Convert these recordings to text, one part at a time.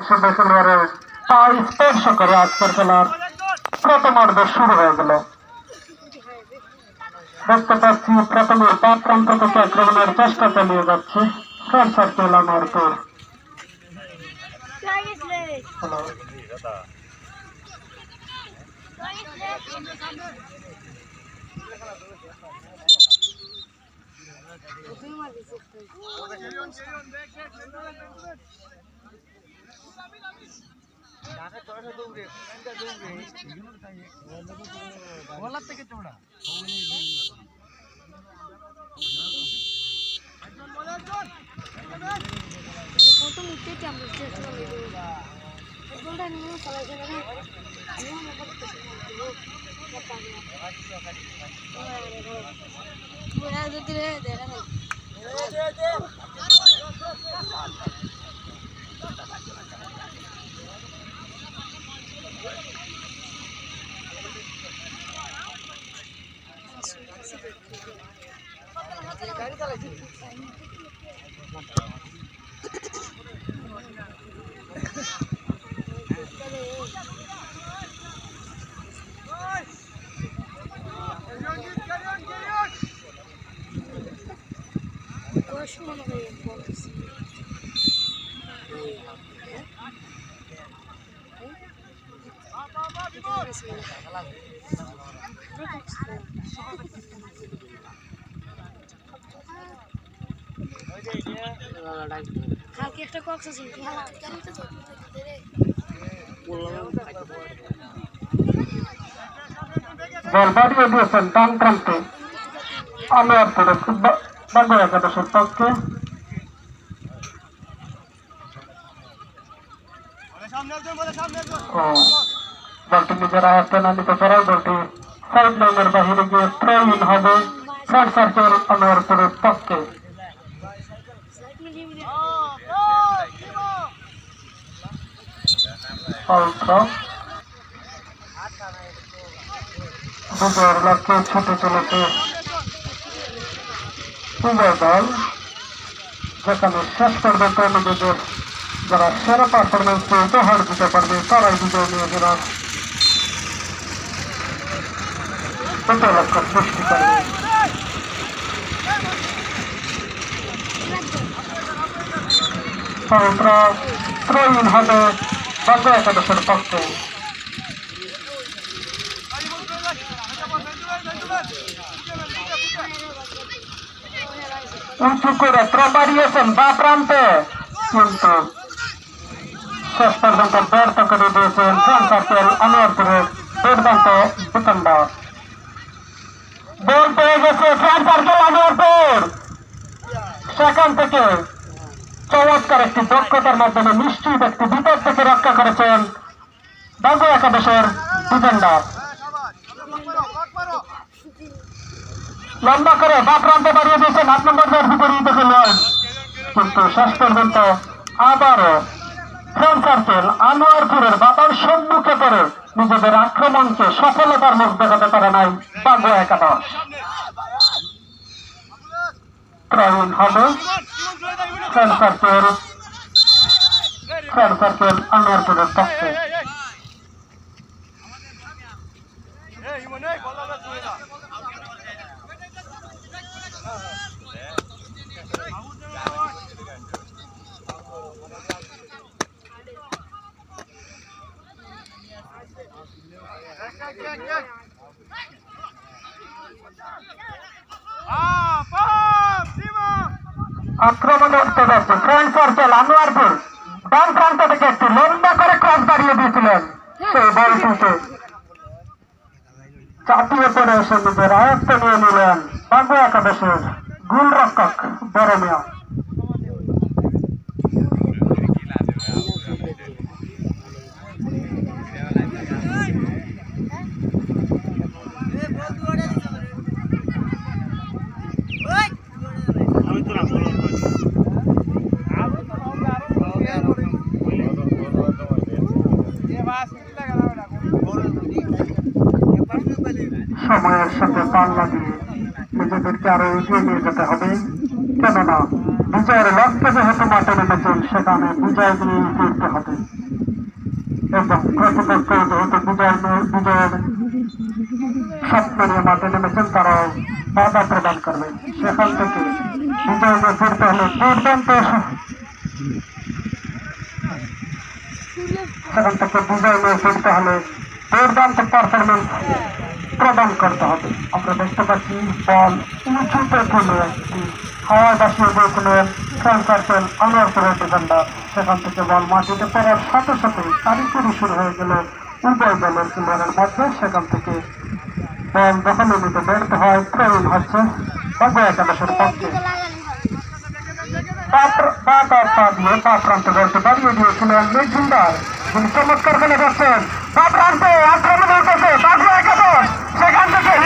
খেলোয়াড়ে পা স্পর্শ করে আজকের খেলার প্রথমার্ধ শুরু হয়ে গেল দেখতে পাচ্ছি প্রথমে পা প্রান্ত থেকে আক্রমণের চেষ্টা চালিয়ে যাচ্ছে ফ্রেন্ড সার্কেল আমারপুর হ্যালো প্রথম উঠতে আমরা চেষ্টা করি গোলটা নিয়ে চালাইছে না নিয়ে আমরা করতে যদি রে দেখা নেই বয়স মনে করি বলতেছি কালকে একটা কক্স আছে দিয়েছেন ডান প্রান্তে আমারপুরে বাংলা একাদশের পক্ষে ও বলটি নিজের আয়ত্তে না নিতে পারায় বলটি সাইড লাইনের বাহিরে গিয়ে থ্রো হবে। ফ্রেন্ড সার্কেল পক্ষে। লক্ষ্যে ছুটে চলেছে। উভয় দল যেখানে শেষ পর্যন্ত নিজেদের যারা সেরা পারফরমেন্স উপহার দিতে পারবে তারাই বিজয় নিয়ে যারা উপলক্ষ সৃষ্টি করবে ত্রয়ীন হবে বাংলা একাদশের পক্ষে উঁচু করে ত্র বাড়িয়েছেন বা প্রান্তে কিন্তু শেষ পর্যন্ত ব্যর্থ করে দিয়েছেন ফ্রেন্ড সার্কেল আনোয়ারপুরের দুর্দান্ত দোকানদার বল পেয়ে গেছে ফ্রেন্ড সার্কেল আনোয়ারপুর সেখান থেকে চমৎকার একটি দক্ষতার মাধ্যমে নিশ্চিত একটি বিপদ থেকে রক্ষা করেছেন বাংলা একাদশের ডিফেন্ডার লম্বা করে বা প্রান্তে কিন্তু শেষ পর্যন্ত আবারও ফ্রেন্ড সার্কেল আনোয়ারপুরের বাবার সম্মুখে পড়ে। নিজেদের আক্রমণকে সফলতার মুখ দেখাতে পারে নাই বাংলা একাদশ। প্রবীণ হবে ফ্রেন্ড সার্কেল আনোয়ারপুরের পক্ষে। আক্রমণে যাচ্ছে ফ্রেন্ড সার্কেল আনোয়ারপুর ডান প্রান্ত থেকে একটি লম্বা করে ক্রস দাঁড়িয়ে দিয়েছিলেন সেই বলটিকে। চাপিয়ে পড়ে এসে নিজের আয়ত্ত নিয়ে নিলেন বাংলা একাদশের গোলরক্ষক বরমিয়া সময়ের সাথে পাল্লা দিয়ে নিজেদেরকে আরও এগিয়ে নিয়ে যেতে হবে। কেননা, বিজয়ের লক্ষ্যে যেহেতু মাঠে নেমেছেন, সেখানে বিজয় নিয়ে ফিরতে হবে। এবং প্রতিপক্ষ যেহেতু বিজয় বিজয়ের স্বপ্ন নিয়ে মাঠে নেমেছেন তারা বাধা প্রদান করবে। সেখান থেকে বিজয় নিয়ে ফিরতে হলে দুর্দান্ত সেখান থেকে বিজয় নিয়ে ফিরতে হলে দুর্দান্ত পারফরমেন্স প্রদান করতে হবে। আমরা দেখতে পাচ্ছি বল উঁচুতে তুলে একটি হাওয়ায় বাসিয়ে দিয়ে তুলে ফ্রেন্ড সার্কেল, আনোয়ার করে ডিফেন্ডার সেখান থেকে বল মাটিতে পড়ার সাথে সাথে কারিগরি শুরু হয়ে গেল উভয় দলের প্লেয়ারের মধ্যে। সেখান থেকে বল দখলে নিতে ব্যর্থ হয় প্রয়োজন হচ্ছে বাবু একাদশের পক্ষে। প্রান্তে বলতে দাঁড়িয়ে দিয়েছিলেন মজুমদার। তিনি চমৎকার খেলে যাচ্ছেন বা প্রান্তে আক্রমণ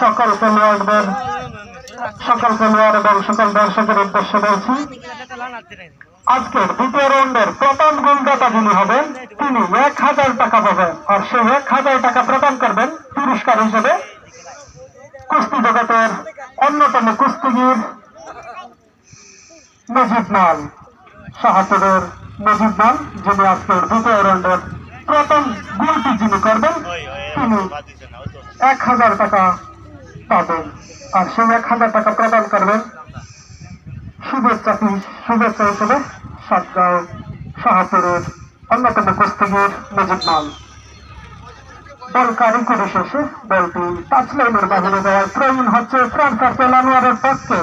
সকল খেলোয়াড়দের, সকল খেলোয়াড় এবং সকল দর্শকের উদ্দেশ্যে বলছি, আজকের দ্বিতীয় রাউন্ডের প্রথম গোলদাতা যিনি হবেন, তিনি এক হাজার টাকা পাবেন। আর সে এক হাজার টাকা প্রদান করবেন পুরস্কার হিসেবে কুস্তি জগতের অন্যতম কুস্তিগির মজিদ মাল সাহাতুরের মজিদ মাল যিনি আজকের দ্বিতীয় রাউন্ডের প্রথম গোলটি যিনি করবেন। তিনি এক হাজার টাকা পাবেন। আর সে এক হাজার টাকা প্রদান করবেন। শুভেচ্ছা শুভেচ্ছা হিসেবে সাতগাঁও শাহপুরের অন্যতম কুস্তিগির মজিদ মাল বল কারিগরি শেষে বলটি টাচ লাইনের বাহিরে দেওয়ার প্রয়োজন হচ্ছে ফ্রান্স আর পেলানোয়ারের পক্ষে।